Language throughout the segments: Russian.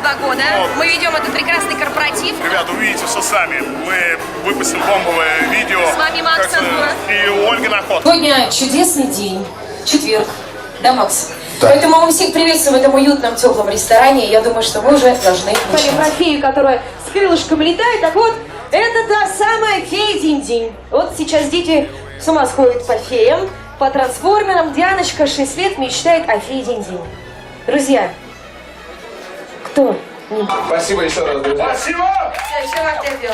два года. Мы ведем этот прекрасный корпоратив. Ребята, увидите все сами. Мы выпустим бомбовое видео. С вами Макс. И Ольга Находка. Сегодня чудесный день, четверг, да, Макс? Поэтому мы всех приветствуем в этом уютном, теплом ресторане. Я думаю, что вы уже должны Стали начать. фею, которая с крылышками летает. Так вот, это та самая фея Динь-Динь. Вот сейчас дети с ума сходят по феям, по трансформерам. Дианочка 6 лет мечтает о фее Динь-Динь. Друзья, кто? Спасибо еще раз, друзья. Спасибо!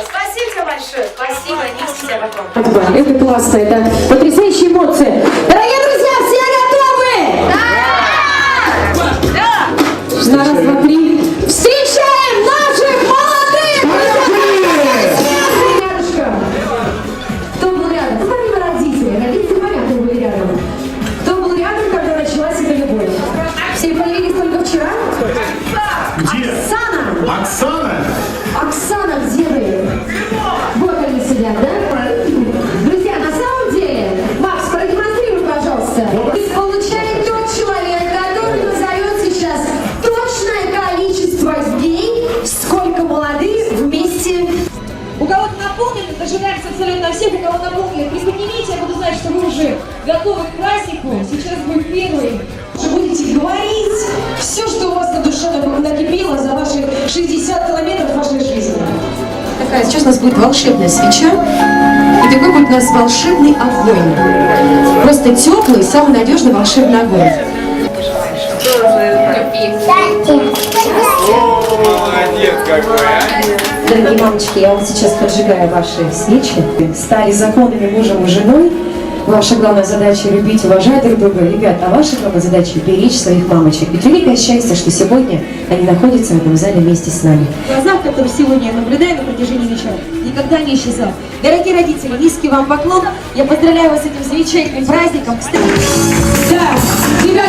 Спасибо большое. Спасибо. Низкий тебя поклон. Это классно, это потрясающие эмоции. Дорогие друзья, все готовы? Да! На раз, два, три. Встречаем наших молодых! Рядышком. Кто был рядом? Ну, помимо родителей. Родители, понятно, были рядом. Кто был рядом, когда началась эта любовь? Все появились только вчера? Оксана! Оксана! Где вы? Вот они сидят, да? Друзья, на самом деле, Макс, продемонстрируй, пожалуйста. Получает тот человек, который назовет сейчас точное количество дней, сколько молодые вместе У кого-то наполнено, дожидаемся абсолютно всех, у кого наполнено. Приподнимите, я буду знать, что вы уже готовы к празднику. Сейчас будет первый. Сейчас у нас будет волшебная свеча. И такой будет у нас волшебный огонь. Просто теплый, самый надежный волшебный огонь. Молодец какой, а. Дорогие мамочки, я вот сейчас поджигаю ваши свечи. Стали законными мужем и женой. Ваша главная задача любить, уважать друг друга. Ребят, а ваша главная задача беречь своих мамочек. Ведь великое счастье, что сегодня они находятся в этом зале вместе с нами. Глаза, которые сегодня я наблюдаю на протяжении вечера, никогда не исчезают. Дорогие родители, низкий вам поклон. Я поздравляю вас с этим замечательным праздником. Кстати, Да, ребята,